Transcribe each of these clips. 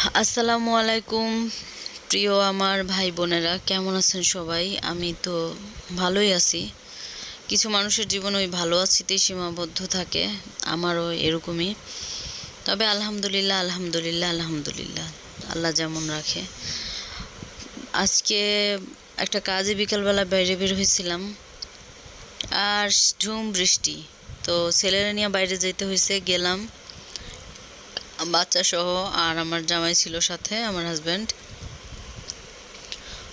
আসসালামু আলাইকুম, প্রিয় আমার ভাই বোনেরা, কেমন আছেন সবাই? আমি তো ভালোই আছি। কিছু মানুষের জীবন ওই ভালো আছিতেই সীমাবদ্ধ থাকে, আমারও এরকমই। তবে আলহামদুলিল্লাহ আলহামদুলিল্লাহ আলহামদুলিল্লাহ, আল্লাহ যেমন রাখে। আজকে একটা কাজে বিকালবেলা বাইরে বের হয়েছিলাম, আর ঝুম বৃষ্টি। তো ছেলেরা নিয়ে বাইরে যেতে হয়েছে গেলাম। বাচ্চা সহ আর আমার জামাই ছিল সাথে আমার হাজব্যান্ড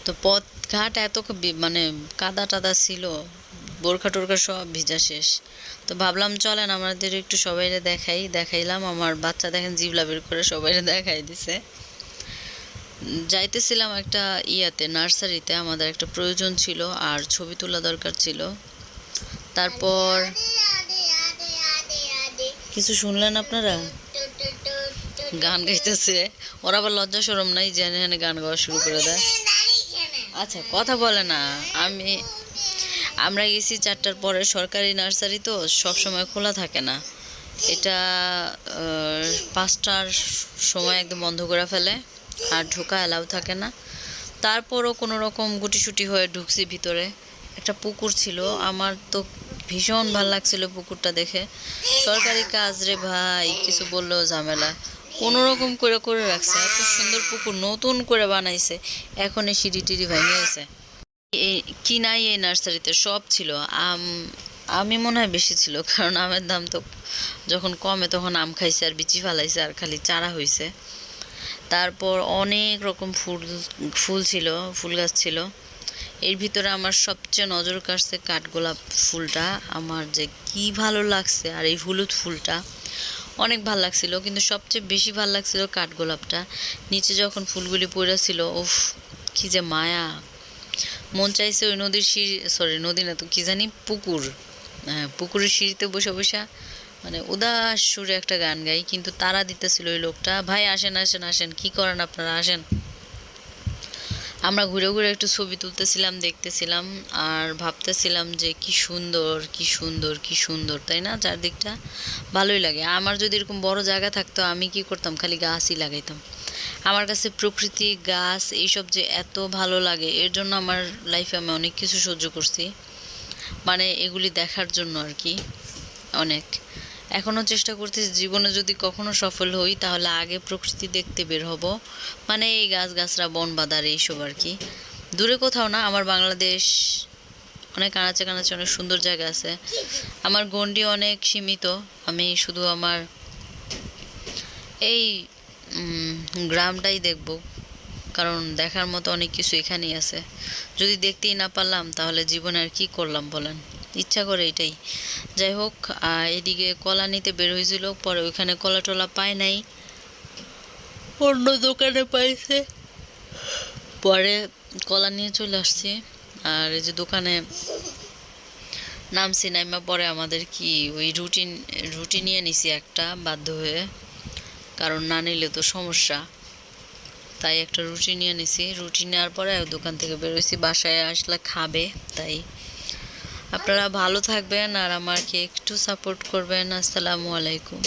তো পথ ঘাট এত মানে কাদা টাদা ছিল বোরখা টোরখা সব ভিজা শেষ। তো ভাবলাম চলেন আমাদের একটু সবাইরে দেখাই দেখাইলাম। আমার বাচ্চা দেখেন জিবলা বের করে সবাইরে দেখাই দিছে। যাইতেছিলাম একটা ইয়াতে নার্সারিতে আমাদের একটা প্রয়োজন ছিল আর ছবি তোলা দরকার ছিল। তারপর কিছু শুনলেন আপনারা? গান গাইতেছে। ওরা আবার লজ্জা সরম নাই জেনে জেনে গান গাওয়া শুরু করে দেয়। আচ্ছা কথা বলে না। আমি, আমরা গেছি চারটার পরে, সরকারি নার্সারি তো সবসময় খোলা থাকে না। এটা পাঁচটার সময় একদম বন্ধ করে ফেলে, আর ঢোকা অ্যালাউ থাকে না। তারপরও কোনো রকম গুটিসুটি হয়ে ঢুকছি ভিতরে। একটা পুকুর ছিল। আমার তো ভীষণ ভালো লাগছিল পুকুরটা দেখে। সরকারি কাজ রে ভাই, কিছু বললেও ঝামেলা। কোনো রকম করে করে রাখছে। এত সুন্দর পুকুর নতুন করে বানাইছে। এখন এই সিঁড়ি টিড়ি ভেঙে গেছে। কি নাই এই নার্সারিতে? সব ছিল। আম, আমি মনে হয় বেশি ছিল, কারণ আমের দাম তো যখন কমে তখন আম খাইছে আর বিচি ফালাইছে আর খালি চারা হইছে। তারপর অনেক রকম ফুল ফুল ছিল, ফুল গাছ ছিল। এর ভিতরে আমার সবচেয়ে নজর কাটছে কাঠগোলাপ ফুলটা। আমার যে কি ভালো লাগছে আর এই হলুদ ফুলটা। অনেক ভালো লাগছিল, কিন্তু সবচেয়ে বেশি ভালো লাগছিল কাঠগোলাপটা নিচে যখন ফুলগুলি পড়েছিল উফ, কি যে মায়া। মন চাইছে ওই নদীর সিঁড়ি সরি নদী না তো কি জানি, পুকুর। হ্যাঁ পুকুরের সিঁড়িতে বসে বসে মানে উদাস সুরে একটা গান গাই, কিন্তু তারা দিতেছিল ওই লোকটা, ভাই, আসেন আসেন আসেন, কি করেন আপনারা, আসেন। আমরা ঘুরে ঘুরে একটু ছবি তুলতেছিলাম, দেখতেছিলাম আর ভাবতেছিলাম যে কি সুন্দর কি সুন্দর কি সুন্দর, তাই না? চারদিকটা ভালোই লাগে। আমার যদি এরকম বড় জায়গা থাকতো, আমি কি করতাম? খালি গাছই লাগাইতাম। আমার কাছে প্রকৃতি, গাছ, এইসব যে এত ভালো লাগে, এর জন্য আমার লাইফে আমি অনেক কিছু সহ্য করছি। মানে এগুলি দেখার জন্য আর কি, অনেক। এখনও চেষ্টা করতেছি জীবনে যদি কখনো সফল হই, তাহলে আগে প্রকৃতি দেখতে বের হব। মানে এই গাছ গাছরা বন বাদার এইসব আর কি। দূরে কোথাও না, আমার বাংলাদেশ অনেক আনাচে কানাচে অনেক সুন্দর জায়গা আছে। আমার গণ্ডি অনেক সীমিত। আমি শুধু আমার এই গ্রামটাই দেখব। কারণ দেখার মতো অনেক কিছু এখানেই আছে। যদি দেখতেই না পারলাম, তাহলে জীবনে আর কি করলাম বলেন? ইচ্ছা করে এটাই। যাই হোক এদিকে কলা নিতে বের হয়েছিল, পরে ওইখানে কলা টলা পায় নাই। অন্য দোকানে পাইছে। পরে কলা নিয়ে চলে আসছি। আর এই যে দোকানে নামছি, নাইমা পরে আমাদের কি ওই রুটিন, রুটি নিয়ে নিছি একটা বাধ্য হয়ে। কারণ না নিলে তো সমস্যা। তাই একটা রুটি নিয়ে নিছি। রুটি নেওয়ার পরে দোকান থেকে বেরোইছি বাসায় আসলে খাবে, তাই আপনারা ভালো থাকবেন আর আমাকে একটু সাপোর্ট করবেন। আসসালামু আলাইকুম।